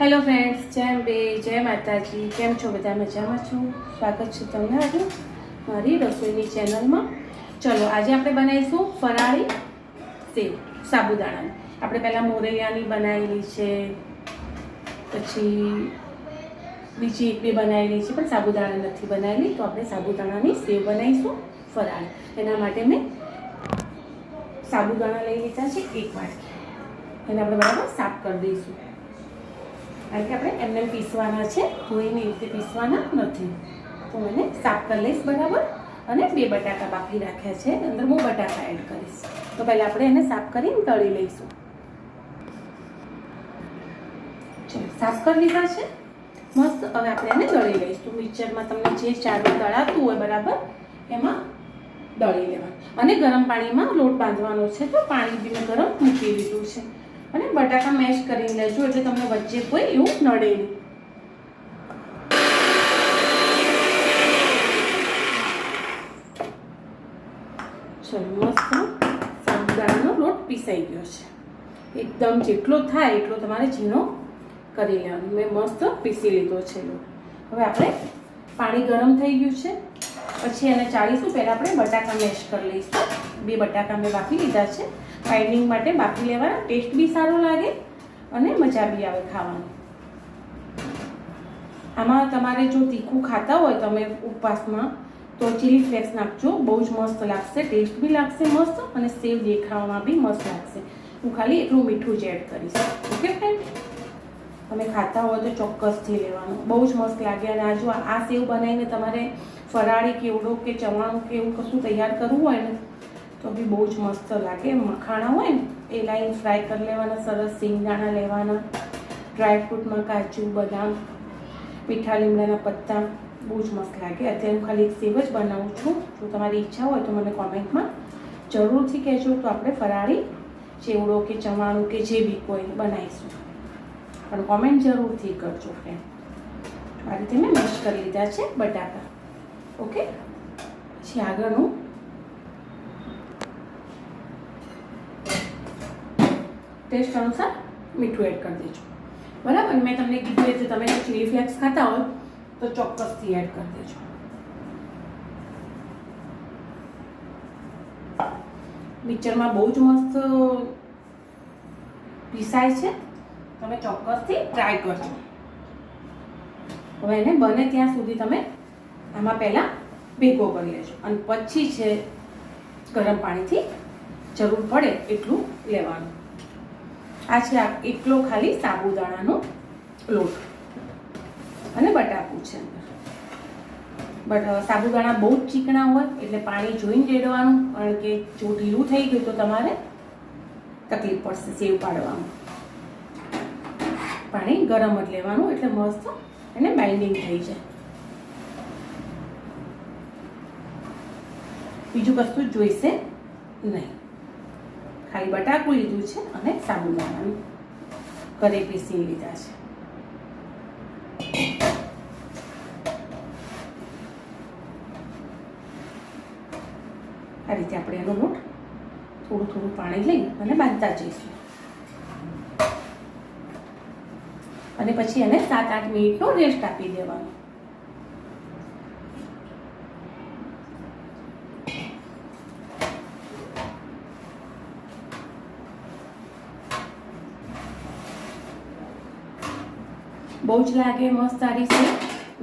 Hello friends જય બે જય માતાજી. કેમ છો બધા? મજામાં છું? સ્વાગત છે તમને આજે મારી રસોઈની ચેનલમાં. ચલો, આજે આપણે બનાવીશું ફરાળી સેવ, સાબુદાણાની. આપણે પહેલાં મોરૈયાની બનાવેલી છે, પછી બીજી એક બે બનાવેલી છે, પણ સાબુદાણા નથી બનાવેલી. તો આપણે સાબુદાણાની સેવ બનાવીશું ફરાળી. એના માટે મેં સાબુદાણા લઈ લીધા છે એક વાટકી. એને આપણે બરાબર સાફ કરી દઈશું. કારણ કે આપણે એમને પીસવાના છે ધોઈને એ રીતે પીસવાના નથી. તો એને સાફ કરી લઈશ બરાબર, અને બે બટાકા બાફી રાખ્યા છે, અંદર હું બટાકા એડ કરીશ. તો પહેલાં આપણે એને સાફ કરીને તળી લઈશું. ચાલો, સાફ કરી લીધા છે. મસ્ત, હવે આપણે એને દળી લઈશું. મિક્સરમાં તમને જે ચારું દળાતું હોય બરાબર, એમાં દળી લેવાનું. અને ગરમ પાણીમાં લોટ બાંધવાનો છે, તો પાણી બી મેં ગરમ મૂકી દીધું છે. અને બટાકા મેશ કરીને લેજો એટલે તમને વચ્ચે કોઈ એવું નડે નહીં. ચલો, મસ્ત સાબુદાણાનો લોટ પીસાઈ ગયો છે. એકદમ જેટલો થાય એટલો તમારે ઝીણો કરી લેવાનો. મેં મસ્ત પીસી લીધો છે લોટ. હવે આપણે પાણી ગરમ થઈ ગયું છે. પછી એને ચાળીશું પહેલાં આપણે બટાકા મેશ કરી લઈશું. બે બટાકા મેં બાફી લીધા છે. ફાઇનિંગ માટે બાફી લેવાના. ટેસ્ટ બી સારો લાગે અને મજા બી આવે ખાવાની. આમાં તમારે જો તીખું ખાતા હોય તમે ઉપવાસમાં, તો ચીલી ફ્લેક્સ નાખજો. બહુ જ મસ્ત લાગશે. ટેસ્ટ બી લાગશે મસ્ત અને સેવ દેખાવામાં બી મસ્ત લાગશે. હું ખાલી એટલું મીઠું જ એડ કરીશ. ઓકે ફ્રેન્ડ તમે ખાતા હોય તો ચોક્કસથી લેવાનું. બહુ જ મસ્ત લાગે અને આ જો આ સેવ બનાવીને તમારે ફરાળી કેવડો કે ચવાણું કે એવું કશું તૈયાર કરવું હોય ને, તો બી બહુ જ મસ્ત લાગે. મખાણા હોય ને, એ લાઈન ફ્રાય કરી લેવાના, સરસ સિંગદાણા લેવાના ડ્રાયફ્રૂટમાં કાજુ, બદામ, મીઠા લીમડાના પત્તા, બહુ જ મસ્ત લાગે. અત્યારે હું ખાલી એક સેવ જ બનાવું છું. જો તમારી ઈચ્છા હોય તો મને કોમેન્ટમાં જરૂરથી કહેજો તો આપણે ફરાળી ચેવડો કે ચવાણું કે જે બી કોઈ બનાવીશું. પણ કોમેન્ટ જરૂરથી કરજો ફ્રેન્ડ આ રીતે મેં મેશ કરી લીધા છે બટાકા. ઓકે પછી આગળનું. ટેસ્ટ અનુસાર મીઠું એડ કરી દેજો. બરાબર? મેં તમને કીધું એ તમે ચીલી ફ્લેક્સ ખાતા હોય, તો ચોક્કસથી એડ કરી દેજો. મિક્સરમાં બહુ જ મસ્ત પીસાય છે. તમે ચોક્કસથી ટ્રાય કરજો. હવે એને બને ત્યાં સુધી તમે આમાં પહેલાં ભેગો કરી લેજો. અને પછી છે ગરમ પાણીથી જરૂર પડે એટલું લેવાનું. આ છે આ એકલો ખાલી સાબુદાણાનો લોટ. અને બટાકું છે બટ સાબુદાણા બહુ જ ચીકણા હોય, એટલે પાણી જોઈને રેડવાનું. કારણ કે જો ઢીલું થઈ ગયું તો તમારે તકલીફ પડશે સેવ પાડવામાં. પાણી ગરમ જ લેવાનું એટલે મસ્ત એને બાઇન્ડિંગ થઈ જાય. બીજું કશું જોઈશે નહીં. ખાલી બટાકું લીધું છે અને સાબુદાણાનું ઘરે પીસી લીધા છે. આ રીતે આપણે એનો લોટ થોડું થોડું પાણી લઈ અને બાંધતા જઈશું. અને પછી એને સાત, આઠ મિનિટનો રેસ્ટ આપી દેવાનો. બહુ જ લાગે, મસ્ત સારી સેવ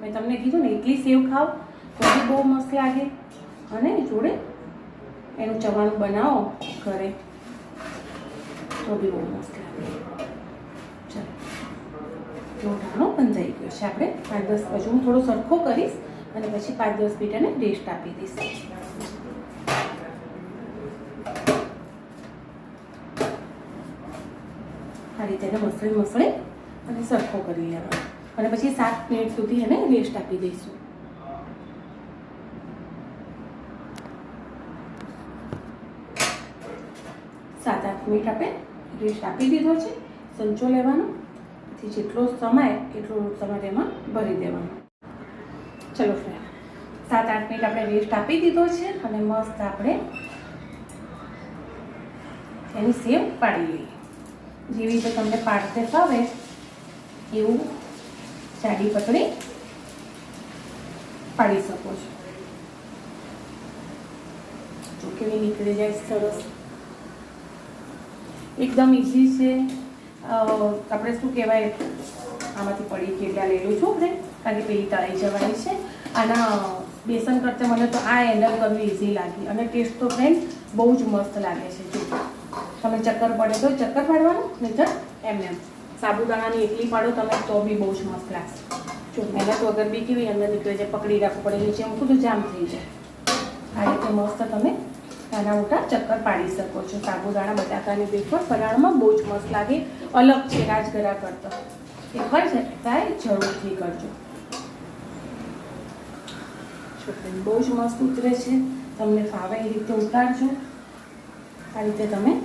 મેં તમને કીધું ને એટલી સેવ ખાઓ, તો બહુ મસ્ત લાગે. અને જોડે એનું ચવાણું બનાવો ઘરે, તો બી બહુ મસ્ત લાગે લોટાણો બંધાઈ ગયો છે. આપણે પાંચ દસ પછી હું થોડો સરખો કરીશ અને પછી પાંચ દસ મિનિટ એને રેસ્ટ આપી દઈશ. આ રીતે એને મસળી મસળી અને સરખો કરી લેવાનો. અને પછી સાત મિનિટ સુધી એને રેસ્ટ આપી દઈશું. સાત આઠ મિનિટ આપણે રેસ્ટ આપી દીધો છે. સંચો લેવાનો. પછી જેટલો સમય એટલો તમારે એમાં ભરી દેવાનો. ચલો ફ્રેન્ડ સાત આઠ મિનિટ આપણે રેસ્ટ આપી દીધો છે અને મસ્ત આપણે એની સેવ પાડી લઈએ. જેવી રીતે તમને પાડતે ફાવે એવું જાડી પકડી પાડી શકો છો. કેવી નીકળી જાય સરસ. એકદમ ઇઝી છે. આપણે શું કહેવાય? આમાંથી પડી કેટલા લેલું છું આપણે, કારણ કે પેલી તળાઈ જવાની છે. આના બેસન કરતાં મને તો આ હેન્ડલ કરવી ઇઝી લાગી. અને ટેસ્ટ તો ફ્રેન્ડ બહુ જ મસ્ત લાગે છે. જો, તમે ચક્કર પડે તો ચક્કર પાડવાનું નહીં એમ એમ. સાબુદાણાની એટલી પાડો તમે તો બી બહુ જ મસ્ત લાગશે. જો, મહેનત વગર બી કેવી અંદર નીકળે છે? પકડી રાખવું પડે. નીચે મૂકું તો જામ થઈ જાય. આ રીતે મસ્ત તમે નાના મોટા ચક્કર પાડી શકો છો. સાબુદાણા, બટાકાની વેફર ફરાળમાં બહુ જ મસ્ત લાગે. અલગ છે રાજગરા કરતો. એ હોય છે ત્યારે જરૂરથી કરજો. છોકરી બહુ જ મસ્ત ઉતરે છે. તમને ફાવે એ રીતે ઉતારજો. આ રીતે તમે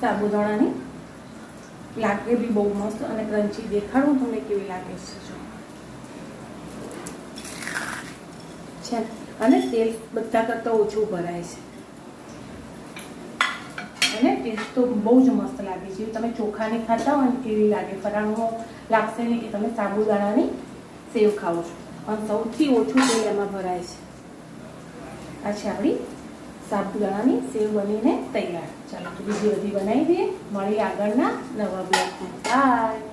સાબુદાણાની લાગે બી બહુ મસ્ત અને ક્રંચી દેખાડું, તમને કેવી લાગે છે. જો છે અને તેલ બધા કરતાં ઓછું ભરાય છે. અને ટેસ્ટ તો બહુ જ મસ્ત લાગે છે. તમે ચોખાની ખાતા હોય ને કેવી લાગે? ફરાણો લાગશે નહીં કે તમે સાબુદાણાની સેવ ખાઓ છો. અને સૌથી ઓછું તેલ એમાં ભરાય છે. આ છે આપણી સાબુદાણાની સેવ બનીને તૈયાર. ચાલો બીજી બધી બનાવી દઈએ. મળી આગળના નવા બ્લોગમાં. બાય